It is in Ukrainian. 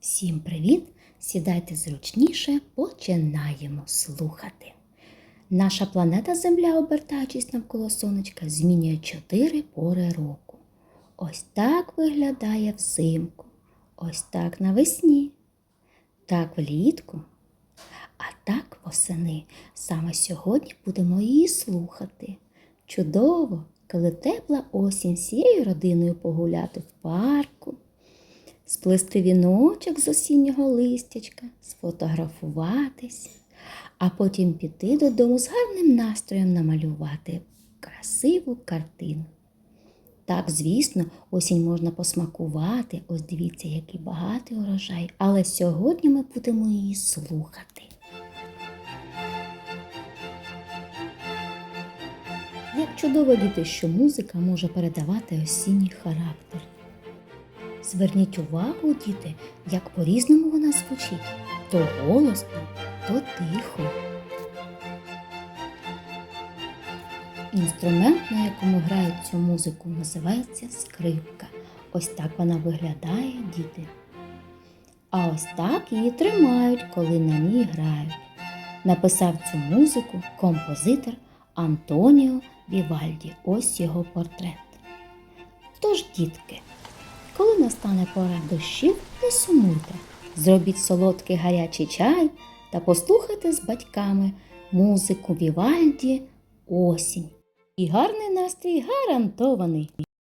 Всім привіт! Сідайте зручніше, починаємо слухати. Наша планета Земля, обертаючись навколо сонечка, змінює чотири пори року. Ось так виглядає взимку, ось так навесні, так влітку, а так восени. Саме сьогодні будемо її слухати. Чудово, коли тепла осінь всією родиною погуляти в парку сплести віночок з осіннього листячка, сфотографуватись, а потім піти додому з гарним настроєм намалювати красиву картину. Так, звісно, осінь можна посмакувати. Ось дивіться, який багатий урожай. Але сьогодні ми будемо її слухати. Як чудово діти, що музика може передавати осінній характер. Зверніть увагу, діти, як по-різному вона звучить. То голосно, то тихо. Інструмент, на якому грають цю музику, називається скрипка. Ось так вона виглядає, діти. А ось так її тримають, коли на ній грають. Написав цю музику композитор Антоніо Вівальді. Ось його портрет. Тож, дітки, коли настане пора дощів, не сумуйте. Зробіть солодкий гарячий чай та послухайте з батьками музику Вівальді осінь. І гарний настрій гарантований.